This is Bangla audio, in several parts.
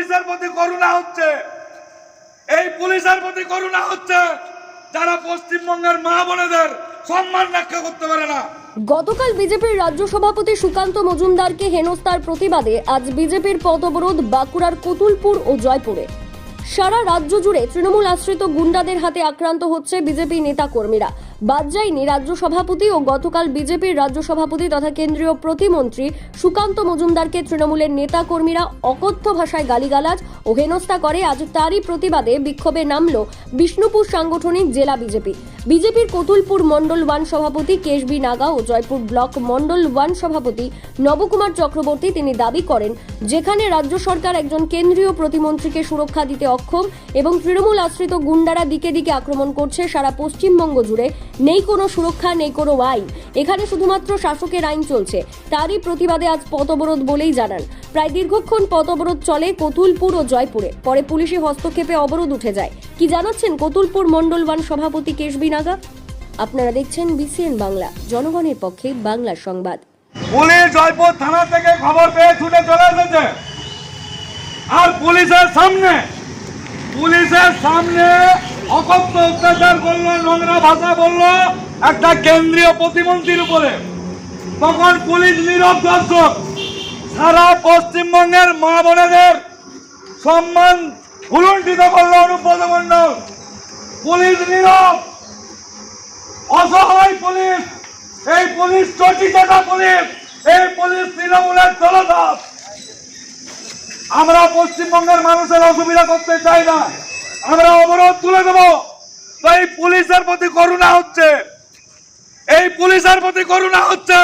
পুলিশের প্রতি করুণা হচ্ছে। এই পুলিশের প্রতি করুণা হচ্ছে যারা পশ্চিমবঙ্গের মা বোনেদের সম্মান রক্ষা করতে পারে না। গতকাল বিজেপির রাজ্য সভাপতি সুকান্ত মজুমদারকে হেনস্থার প্রতিবাদে আজ বিজেপির পথ অবরোধ বাঁকুড়ার কতুলপুর ও জয়পুরে। সারা রাজ্য জুড়ে তৃণমূল আশ্রিত গুন্ডাদের হাতে আক্রান্ত হচ্ছে বিজেপি নেতা কর্মীরা বাদ রাজ্য সভাপতি ও গতকাল বিজেপির রাজ্য সভাপতি তথা কেন্দ্রীয় প্রতিমন্ত্রী সুকান্ত মজুমদারকে তৃণমূলের নেতা কর্মীরা অকথ্য ভাষায় গালিগালাজ ও হেনস্থা করে। আজ তারই প্রতিবাদে বিক্ষোভে নামল বিষ্ণুপুর সাংগঠনিক জেলা বিজেপি। বিজেপির কতুলপুর মণ্ডল ওয়ান সভাপতি কেশবি নাগা ও জয়পুর ব্লক মণ্ডল ওয়ান সভাপতি নবকুমার চক্রবর্তী তিনি দাবি করেন, যেখানে রাজ্য সরকার একজন কেন্দ্রীয় প্রতিমন্ত্রীকে সুরক্ষা দিতে অক্ষম এবং তৃণমূল আশ্রিত গুন্ডারা দিকে দিকে আক্রমণ করছে সারা পশ্চিমবঙ্গ জুড়ে। নেই কোনো সুরক্ষা, নেই কোনো আইন। এখানে শুধুমাত্র শাসকের আইন চলছে। তারই প্রতিবাদে আজ পথ অবরোধ বলেই জানান। প্রায় দীর্ঘক্ষণ পথ অবরোধ চলে কতুলপুর ও জয়পুরে। পরে পুলিশি হস্তক্ষেপে অবরোধ উঠে যায়। কি জানাচ্ছেন কতুলপুর মণ্ডল ওয়ান সভাপতি কেশবি নাগা আপনারা দেখছেন বিসিএন বাংলা, জনগণের পক্ষে বাংলার সংবাদ। পুলিশ জয়পুর থানা থেকে খবর পেয়ে ছুটে চলে এসেছে। আর পুলিশের সামনে পুলিশের সামনে অকথ্য অত্যাচার করল, নোংরা ভাষা বলল একটা কেন্দ্রীয় প্রতিমন্ত্রীর উপরে। তখন পুলিশ নীরব দর্শক, সারা পশ্চিমবঙ্গের মা বোনেদের সম্মান ভুলুণ্ঠিত করল অনুব্রত মণ্ডল। পুলিশ নীরব অসহায় পুলিশ, এই পুলিশ চটিচাটা পুলিশ, এই পুলিশ তৃণমূলের দলদাস আমরা পশ্চিমবঙ্গের মানুষের অসুবিধা করতে চাই না, আমরা অবরোধ তুলে দেবো। এই পুলিশের প্রতি করুণা হচ্ছে, এই পুলিশের প্রতি করুণা হচ্ছে,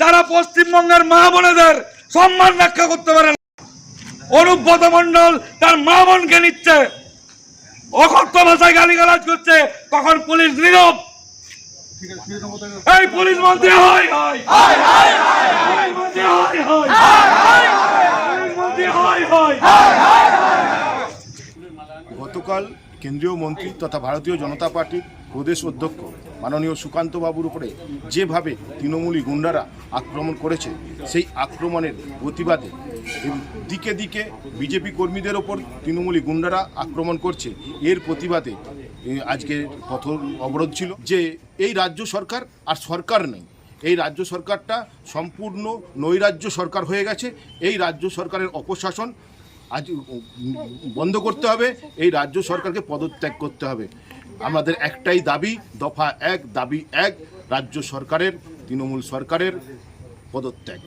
যারা পশ্চিমবঙ্গের মা বোনেদের সম্মান রক্ষা করতে পারে না। অনুব্রত মন্ডল তার মা বোনকে নিচ্ছে, অকথ্য ভাষায় গালিগালাজ করছে, তখন পুলিশ নীরব। এই পুলিশ মন্ত্রী হয় হয় পুলিশ মন্ত্রী হয় হয় পুলিশ মন্ত্রী হয় হয় গতকাল কেন্দ্রীয় মন্ত্রী তথা ভারতীয় জনতা পার্টির প্রদেশ অধ্যক্ষ মাননীয় সুকান্ত বাবুর উপরে যেভাবে তৃণমূলী গুন্ডারা আক্রমণ করেছে সেই আক্রমণের প্রতিবাদে দিকে দিকে বিজেপি কর্মীদের ওপর তৃণমূলী গুন্ডারা আক্রমণ করছে। এর প্রতিবাদে আজকে পথ অবরোধ ছিল যে এই রাজ্য সরকার আর সরকার নেই। এই রাজ্য সরকারটা সম্পূর্ণ নৈরাজ্য সরকার হয়ে গেছে। এই রাজ্য সরকারের অপশাসন আজ বন্ধ করতে হবে। এই রাজ্য সরকারকে পদত্যাগ করতে হবে। আমাদের একটাই দাবি, দফা এক, দাবি এক, রাজ্য সরকারের, তৃণমূল সরকারের পদত্যাগ।